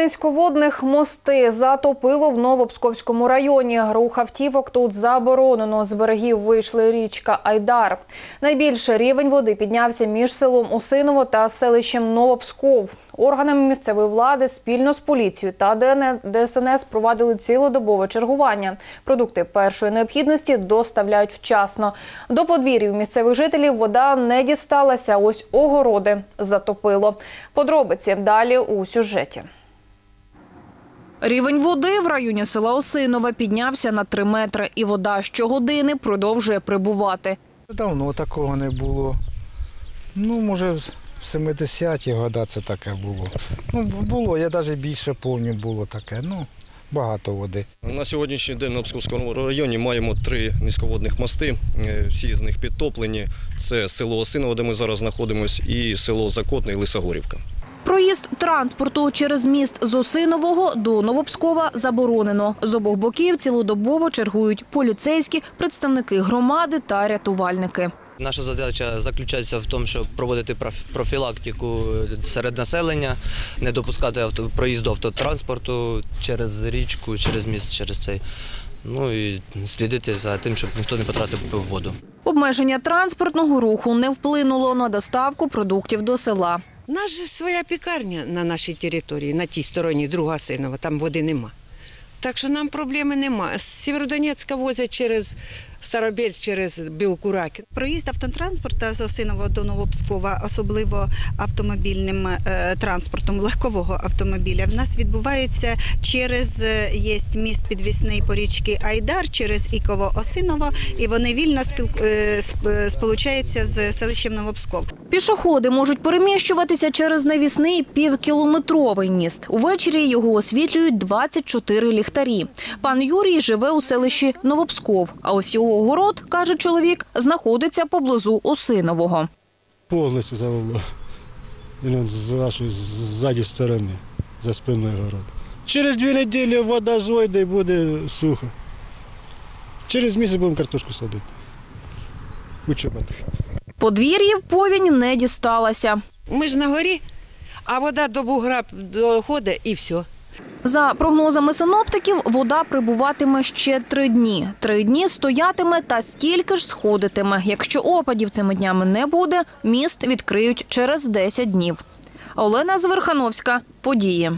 низьководних мости затопило в Новопсковському районі. Рух автівок тут заборонено. З берегів вийшли річка Айдар. Найбільше рівень води піднявся між селом Усиново та селищем Новопсков. Органами місцевої влади спільно з поліцією та ДСНС провадили цілодобове чергування. Продукти першої необхідності доставляють вчасно. До подвір'їв місцевих жителів вода не дісталася. Ось огороди затопило. Подробиці далі у сюжеті. Рівень води в районі села Осинове піднявся на 3 метри, і вода щогодини продовжує прибувати. Давно такого не було. Ну, може, в 70-ті года це таке було. Ну, було, я навіть більше пам'ятаю, було таке. Ну, багато води. На сьогоднішній день на Псковському районі маємо три низьководних мости. Е, Всі з них підтоплені. Це село Осиново, де ми зараз знаходимося, і село Закотне і Лисогорівка. Проїзд транспорту через міст з Осинового до Новопскова заборонено. З обох боків цілодобово чергують поліцейські, представники громади та рятувальники. Наша задача заключається в тому, щоб проводити проф- профілактику серед населення, не допускати авто, проїзду автотранспорту через річку, через міст, через цей. Ну і слідити за тим, щоб ніхто не потратив воду. Обмеження транспортного руху не вплинуло на доставку продуктів до села. У нас же своя пікарня на нашій території, на тій стороні, друга синова, там води нема. Так що нам проблеми нема. З Сєвєродонецька возять через Старобельськ, через Білкураки. Проїзд автотранспорта з Осиного до Новопскова, особливо автомобільним е, транспортом легкового автомобіля, в нас відбувається через е, є міст підвісний по річки Айдар, через Іково Осиново, і вони вільно спілку- е, сп- сполучаються з селищем Новопсков. Пішоходи можуть переміщуватися через навісний півкілометровий міст. Увечері його освітлюють 24 ліхтарі. Пан Юрій живе у селищі Новопсков, а ось його город, каже чоловік, знаходиться поблизу Осинового. повністю завело. Він з вашої ззаді сторони, за спиною город. Через дві неділі вода зойде і буде сухо. Через місяць будемо картошку садити. У чоботах. Подвір'їв повінь не дісталася. Ми ж на горі, а вода до бугра доходить і все. За прогнозами синоптиків, вода прибуватиме ще три дні. Три дні стоятиме та стільки ж сходитиме. Якщо опадів цими днями не буде, міст відкриють через 10 днів. Олена Зверхановська. Події.